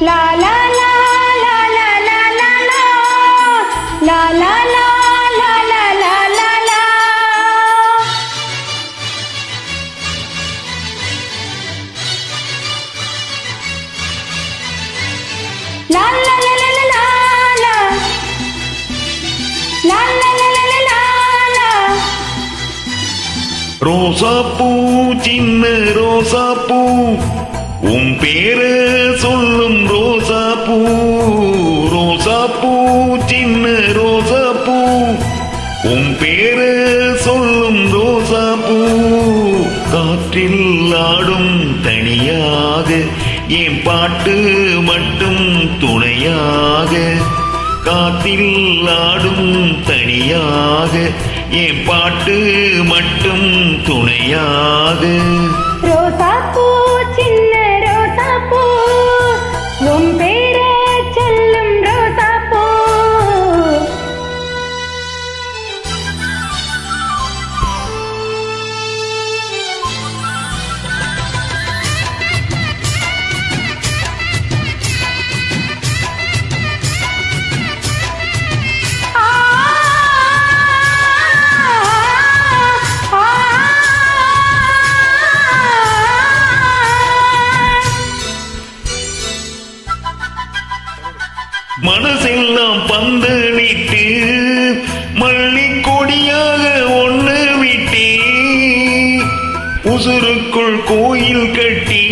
லா லா லா லா லா லா லா லா லா லா லா லா லா லா லா லா லா லா ரோசா பூ சின்ன ரோசா பூ உன் பேரு சின்ன ரோசா பூ உன் பேரு சொல்லும் ரோசா பூ காற்றில் ஆடும் தனியாக என் பாட்டு மட்டும் துணையாக காத்தில் ஆடும் தனியாக என் பாட்டு மட்டும் துணையாக ரோசா பூ மனசெல்லாம் பந்து விட்டு மல்லி கொடியாக ஒண்ணு விட்டே உசுருக்குள் கோயில் கட்டி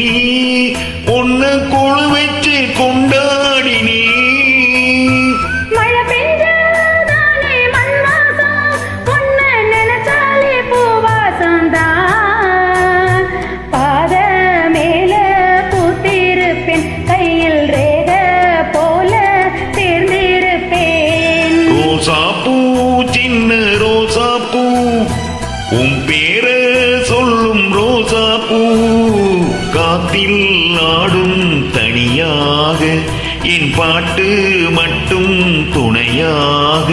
உன் பேர சொல்லும் ரோசா பூ காத்தில் ஆடும் தனியாக என் பாட்டு மட்டும் துணையாக.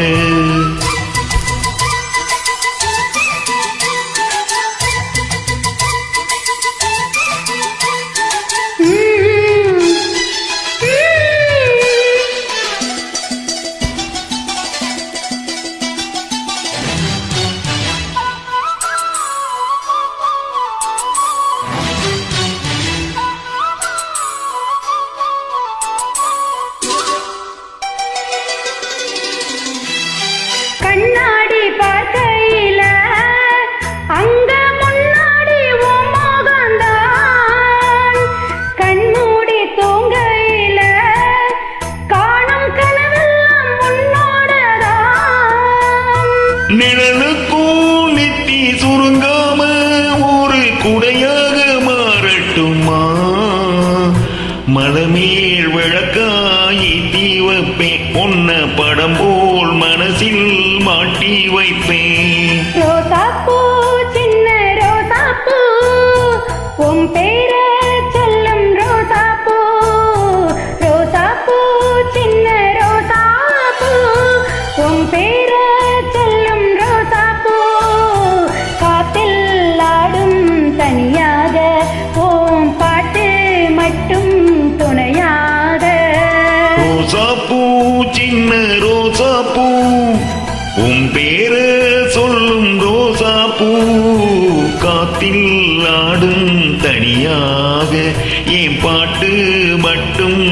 விளக்காயி தீ வைப்பேன் பொன்ன படம் போல் மனசில் மாட்டி வைப்பேன். சின்ன ரோசா பூ உன் பேரு சொல்லும் ரோசா பூ காத்தில் ஆடும் தனியாக என் பாட்டு மட்டும்